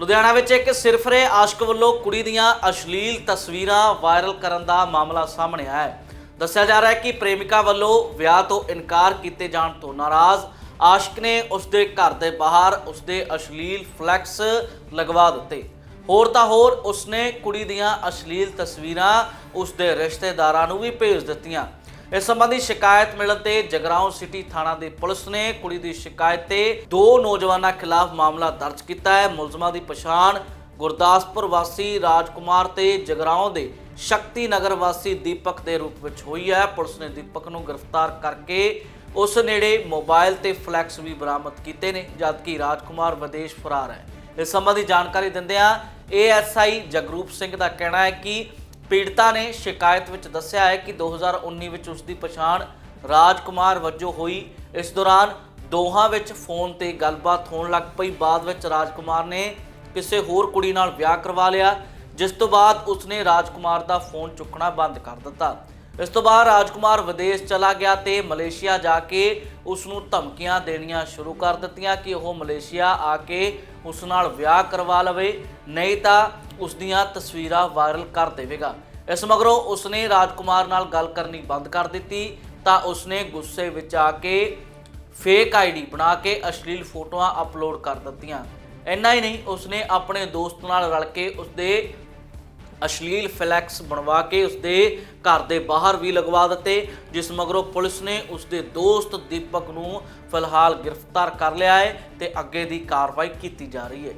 ਲੁਧਿਆਣਾ ਵਿੱਚ ਇੱਕ ਸਿਰਫਰੇ ਆਸ਼ਕ ਵੱਲੋਂ ਕੁੜੀ ਦੀਆਂ ਅਸ਼ਲੀਲ ਤਸਵੀਰਾਂ ਵਾਇਰਲ ਕਰਨ ਦਾ ਮਾਮਲਾ ਸਾਹਮਣੇ ਆਇਆ ਹੈ। ਦੱਸਿਆ ਜਾ ਰਿਹਾ ਹੈ ਕਿ ਪ੍ਰੇਮਿਕਾ ਵੱਲੋਂ ਵਿਆਹ ਤੋਂ ਇਨਕਾਰ ਕੀਤੇ ਜਾਣ ਤੋਂ ਨਾਰਾਜ਼। ਆਸ਼ਕ ਨੇ ਉਸਦੇ ਘਰ ਦੇ ਬਾਹਰ ਉਸਦੇ ਅਸ਼ਲੀਲ ਫਲੈਕਸ ਲਗਵਾ ਦਿੱਤੇ। ਹੋਰ ਤਾਂ ਹੋਰ, ਉਸਨੇ ਕੁੜੀ ਦੀਆਂ ਅਸ਼ਲੀਲ ਤਸਵੀਰਾਂ ਉਸਦੇ ਰਿਸ਼ਤੇਦਾਰਾਂ ਨੂੰ ਵੀ ਭੇਜ ਦਿੱਤੀਆਂ। ਇਸ ਸੰਬੰਧੀ ਸ਼ਿਕਾਇਤ ਮਿਲਣ ਤੇ ਜਗਰਾਉਂ ਸਿਟੀ ਥਾਣਾ ਦੀ ਪੁਲਿਸ ਨੇ ਕੁੜੀ ਦੀ ਸ਼ਿਕਾਇਤ ਤੇ ਦੋ ਨੌਜਵਾਨਾਂ ਖਿਲਾਫ ਮਾਮਲਾ ਦਰਜ ਕੀਤਾ ਹੈ। ਮੁਲਜ਼ਮਾਂ ਦੀ ਪਛਾਣ ਗੁਰਦਾਸਪੁਰ ਵਾਸੀ ਰਾਜਕੁਮਾਰ ਤੇ ਜਗਰਾਉਂ ਦੇ ਸ਼ਕਤੀ ਨਗਰ ਵਾਸੀ ਦੀਪਕ ਦੇ ਰੂਪ ਵਿੱਚ ਹੋਈ ਹੈ। ਪੁਲਿਸ ਨੇ ਦੀਪਕ ਨੂੰ ਗ੍ਰਿਫਤਾਰ ਕਰਕੇ ਉਸ ਨੇੜੇ ਮੋਬਾਈਲ ਤੇ ਫਲੈਕਸ ਵੀ ਬਰਾਮਦ ਕੀਤੇ ਨੇ, ਜਦਕਿ ਰਾਜਕੁਮਾਰ ਵਿਦੇਸ਼ ਫਰਾਰ ਹੈ। ਇਸ ਸੰਬੰਧੀ ਜਾਣਕਾਰੀ ਦਿੰਦਿਆਂ ਏਐਸਆਈ ਜਗਰੂਪ ਸਿੰਘ ਦਾ ਕਹਿਣਾ ਹੈ ਕਿ ਪੀੜਤਾ ਨੇ ਸ਼ਿਕਾਇਤ ਵਿੱਚ ਦੱਸਿਆ ਹੈ ਕਿ 2019 ਵਿੱਚ ਉਸ ਦੀ ਪਛਾਣ ਰਾਜਕੁਮਾਰ ਵਜੋਂ ਹੋਈ। ਇਸ ਦੌਰਾਨ ਦੋਹਾਂ ਵਿੱਚ ਫੋਨ ਤੇ ਗੱਲਬਾਤ ਹੋਣ ਲੱਗ ਪਈ। ਬਾਅਦ ਵਿੱਚ ਰਾਜਕੁਮਾਰ ਨੇ ਕਿਸੇ ਹੋਰ ਕੁੜੀ ਨਾਲ ਵਿਆਹ ਕਰਵਾ ਲਿਆ, ਜਿਸ ਤੋਂ ਬਾਅਦ ਉਸਨੇ ਰਾਜਕੁਮਾਰ ਦਾ ਫੋਨ ਚੁੱਕਣਾ ਬੰਦ ਕਰ ਦਿੱਤਾ। ਇਸ ਤੋਂ ਬਾਅਦ ਰਾਜਕੁਮਾਰ ਵਿਦੇਸ਼ ਚਲਾ ਗਿਆ ਤੇ ਮਲੇਸ਼ੀਆ ਜਾ ਕੇ ਉਸ ਨੂੰ ਧਮਕੀਆਂ ਦੇਣੀਆਂ ਸ਼ੁਰੂ ਕਰ ਦਿੱਤੀਆਂ ਕਿ ਉਹ ਮਲੇਸ਼ੀਆ ਆ ਕੇ ਉਸ ਨਾਲ ਵਿਆਹ ਕਰਵਾ ਲਵੇ। ਨਹੀਂ ਤਾਂ ਉਸ ਦੀਆਂ ਤਸਵੀਰਾਂ ਵਾਇਰਲ ਕਰ ਦੇਵੇਗਾ। ਇਸ ਮਗਰੋਂ ਉਸਨੇ ਰਾਜਕੁਮਾਰ ਨਾਲ ਗੱਲ ਕਰਨੀ ਬੰਦ ਕਰ ਦਿੱਤੀ, ਤਾਂ ਉਸਨੇ ਗੁੱਸੇ ਵਿੱਚ ਆ ਕੇ ਫੇਕ ਆਈਡੀ ਬਣਾ ਕੇ ਅਸ਼ਲੀਲ ਫੋਟੋਆਂ ਅਪਲੋਡ ਕਰ ਦਿੱਤੀਆਂ। ਇੰਨਾ ਹੀ ਨਹੀਂ, ਉਸਨੇ ਆਪਣੇ ਦੋਸਤ ਨਾਲ ਰਲ ਕੇ ਉਸਦੇ ਅਸ਼ਲੀਲ ਫਲੈਕਸ ਬਣਵਾ ਕੇ ਉਸਦੇ ਘਰ ਦੇ ਬਾਹਰ ਵੀ ਲਗਵਾ ਦਿੱਤੇ, ਜਿਸ ਮਗਰੋਂ ਪੁਲਿਸ ਨੇ ਉਸਦੇ ਦੋਸਤ ਦੀਪਕ ਨੂੰ ਫਿਲਹਾਲ ਗ੍ਰਿਫਤਾਰ ਕਰ ਲਿਆ ਹੈ ਤੇ ਅੱਗੇ ਦੀ ਕਾਰਵਾਈ ਕੀਤੀ ਜਾ ਰਹੀ ਹੈ।